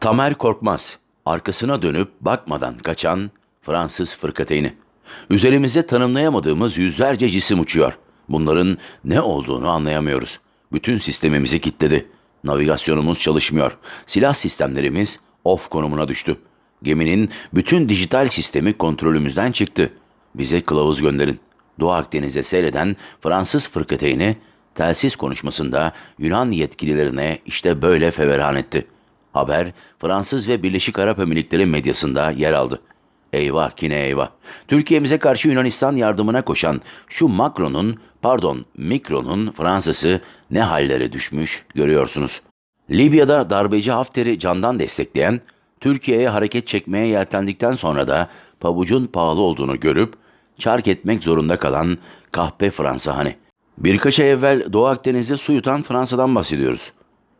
Tamer Korkmaz, arkasına dönüp bakmadan kaçan Fransız fırkateyni. Üzerimize tanımlayamadığımız yüzlerce cisim uçuyor. Bunların ne olduğunu anlayamıyoruz. Bütün sistemimizi kilitledi. Navigasyonumuz çalışmıyor. Silah sistemlerimiz off konumuna düştü. Geminin bütün dijital sistemi kontrolümüzden çıktı. Bize kılavuz gönderin. Doğu Akdeniz'e seyreden Fransız fırkateyni telsiz konuşmasında Yunan yetkililerine işte böyle feveran etti. Haber Fransız ve Birleşik Arap Emirlikleri medyasında yer aldı. Eyvah kine eyvah. Türkiye'mize karşı Yunanistan yardımına koşan şu Macron'un, pardon Mikron'un Fransızı ne hallere düşmüş görüyorsunuz. Libya'da darbeci Hafter'i candan destekleyen, Türkiye'ye hareket çekmeye yeltendikten sonra da pabucun pahalı olduğunu görüp çark etmek zorunda kalan kahpe Fransa hani. Birkaç ay evvel Doğu Akdeniz'de su yutan Fransa'dan bahsediyoruz.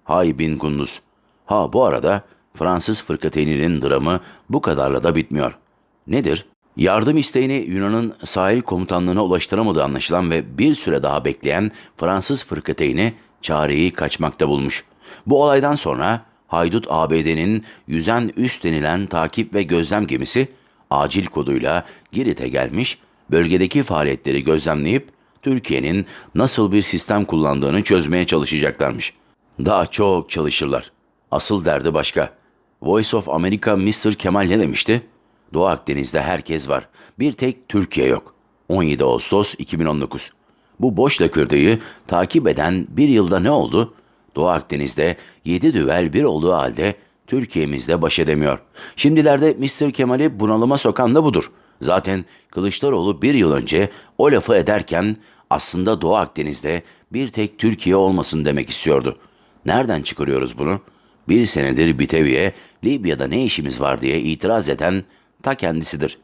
Hay bin kunduz. Ha bu arada Fransız fırkateyninin dramı bu kadarla da bitmiyor. Nedir? Yardım isteğini Yunan'ın sahil komutanlığına ulaştıramadığı anlaşılan ve bir süre daha bekleyen Fransız fırkateyni çareyi kaçmakta bulmuş. Bu olaydan sonra Haydut ABD'nin yüzen üst denilen takip ve gözlem gemisi acil koduyla Girit'e gelmiş, bölgedeki faaliyetleri gözlemleyip Türkiye'nin nasıl bir sistem kullandığını çözmeye çalışacaklarmış. Daha çok çalışırlar. Asıl derdi başka. Voice of America Mr. Kemal ne demişti? Doğu Akdeniz'de herkes var. Bir tek Türkiye yok. 17 Ağustos 2019. Bu boş lakırdıyı takip eden bir yılda ne oldu? Doğu Akdeniz'de 7 düvel bir olduğu halde Türkiye'mizde baş edemiyor. Şimdilerde Mr. Kemal'i bunalıma sokan da budur. Zaten Kılıçdaroğlu bir yıl önce o lafı ederken aslında Doğu Akdeniz'de bir tek Türkiye olmasın demek istiyordu. Nereden çıkarıyoruz bunu? Bir senedir Bitevi'ye Libya'da ne işimiz var diye itiraz eden ta kendisidir.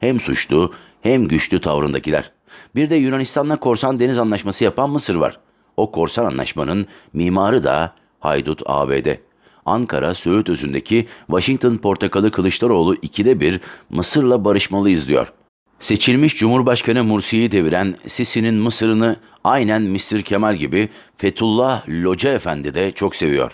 Hem suçlu hem güçlü tavrındakiler. Bir de Yunanistan'la korsan deniz anlaşması yapan Mısır var. O korsan anlaşmanın mimarı da Haydut ABD. Ankara Söğüt özündeki Washington Portakalı Kılıçdaroğlu ikide bir Mısır'la barışmalıyız diyor. Seçilmiş Cumhurbaşkanı Mursi'yi deviren Sisi'nin Mısır'ını aynen Mr. Kemal gibi Fethullah Loca Efendi de çok seviyor.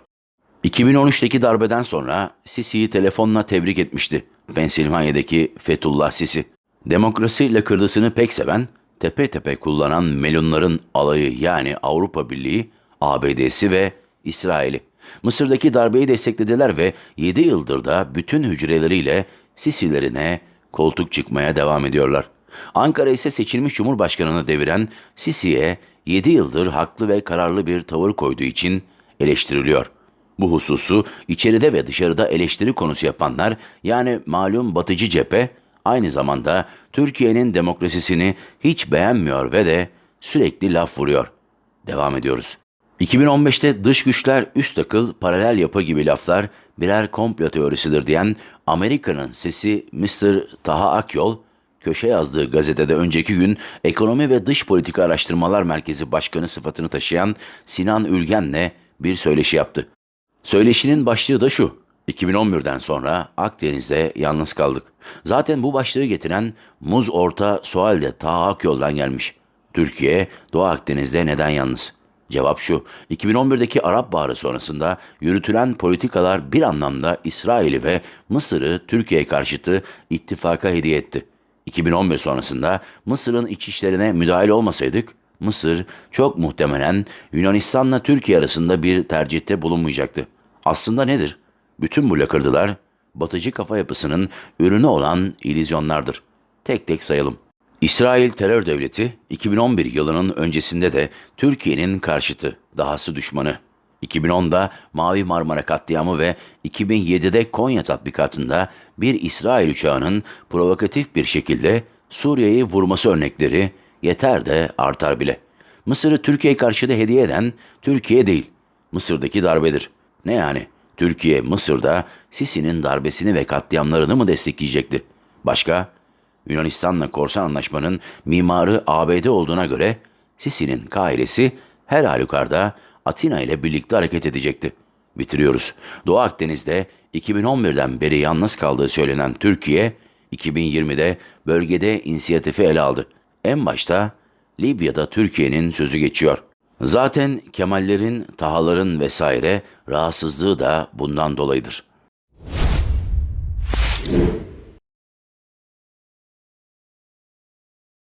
2013'teki darbeden sonra Sisi'yi telefonla tebrik etmişti. Pensilvanya'daki Fethullah Sisi. Demokrasi lakırdısını pek seven, tepe tepe kullanan melunların alayı yani Avrupa Birliği, ABD'si ve İsrail'i. Mısır'daki darbeyi desteklediler ve 7 yıldır da bütün hücreleriyle Sisi'lerine koltuk çıkmaya devam ediyorlar. Ankara ise seçilmiş Cumhurbaşkanını deviren Sisi'ye 7 yıldır haklı ve kararlı bir tavır koyduğu için eleştiriliyor. Bu hususu içeride ve dışarıda eleştiri konusu yapanlar yani malum batıcı cephe aynı zamanda Türkiye'nin demokrasisini hiç beğenmiyor ve de sürekli laf vuruyor. Devam ediyoruz. 2015'te dış güçler üst akıl, paralel yapı gibi laflar birer komplo teorisidir diyen Amerika'nın sesi Mr. Taha Akyol, köşe yazdığı gazetede önceki gün Ekonomi ve Dış Politika Araştırmalar Merkezi Başkanı sıfatını taşıyan Sinan Ülgen'le bir söyleşi yaptı. Söyleşinin başlığı da şu. 2011'den sonra Akdeniz'de yalnız kaldık. Zaten bu başlığı getiren Muz Orta Sual Taha Akyol'dan gelmiş. Türkiye, Doğu Akdeniz'de neden yalnız? Cevap şu, 2011'deki Arap Baharı sonrasında yürütülen politikalar bir anlamda İsrail'i ve Mısır'ı Türkiye karşıtı ittifaka hediye etti. 2011 sonrasında Mısır'ın iç işlerine müdahil olmasaydık, Mısır çok muhtemelen Yunanistan'la Türkiye arasında bir tercihte bulunmayacaktı. Aslında nedir? Bütün bu lakırdılar batıcı kafa yapısının ürünü olan ilizyonlardır. Tek tek sayalım. İsrail terör devleti 2011 yılının öncesinde de Türkiye'nin karşıtı, dahası düşmanı. 2010'da Mavi Marmara katliamı ve 2007'de Konya tatbikatında bir İsrail uçağının provokatif bir şekilde Suriye'yi vurması örnekleri yeter de artar bile. Mısır'ı Türkiye karşıda hediye eden Türkiye değil, Mısır'daki darbedir. Ne yani? Türkiye Mısır'da Sisi'nin darbesini ve katliamlarını mı destekleyecekti? Başka? Yunanistan'la korsan anlaşmanın mimarı ABD olduğuna göre Sisi'nin kairesi her halükarda Atina ile birlikte hareket edecekti. Bitiriyoruz. Doğu Akdeniz'de 2011'den beri yalnız kaldığı söylenen Türkiye, 2020'de bölgede inisiyatifi ele aldı. En başta Libya'da Türkiye'nin sözü geçiyor. Zaten Kemallerin, Tahaların vesaire rahatsızlığı da bundan dolayıdır.